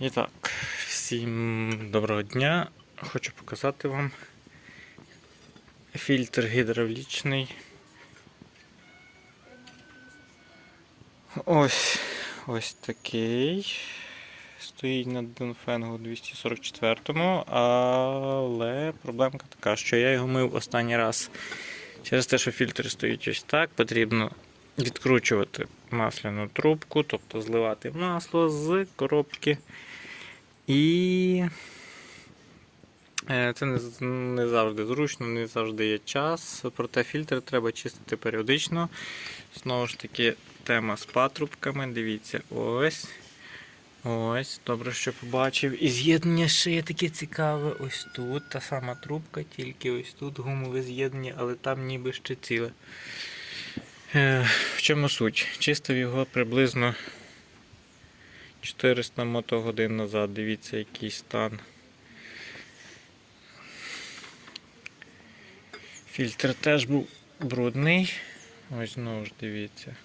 І так, всім доброго дня. Хочу показати вам фільтр гідравлічний. Ось ось такий. Стоїть на Донфенгу 244, але проблемка така, що я його мив останній раз. Через те, що фільтр стоїть ось так, потрібно відкручувати масляну трубку, тобто зливати масло з коробки. І е, це не, завжди зручно, не завжди є час. Проте фільтр треба чистити періодично. Знову ж таки, тема з патрубками. Дивіться, ось. Ось, добре, що побачив. І з'єднання ще є таке цікаве. Ось тут та сама трубка, тільки ось тут гумове з'єднання, але там ніби ще ціле. В чому суть? Чистив його приблизно 400 мотогодин назад. Дивіться, який стан. Фільтр теж був брудний. Ось знову ж дивіться.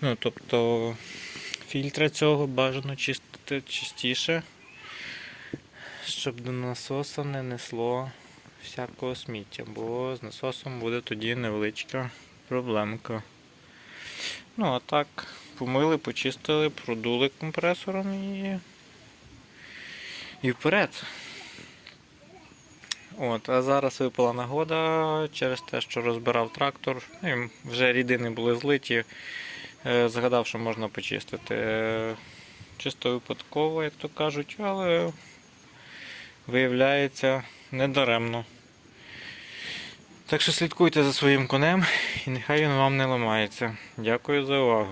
Ну, тобто фільтра цього бажано чистити частіше, щоб до насоса не несло всякого сміття, бо з насосом буде тоді невеличка проблемка. Ну, а так, помили, почистили, продули компресором і. І вперед. От, а зараз випала нагода через те, що розбирав трактор, і вже рідини були злиті. Е, Згадав, що можна почистити. Е, Чисто випадково, як то кажуть, але виявляється недаремно. Так що слідкуйте за своїм конем і нехай він вам не ламається. Дякую за увагу.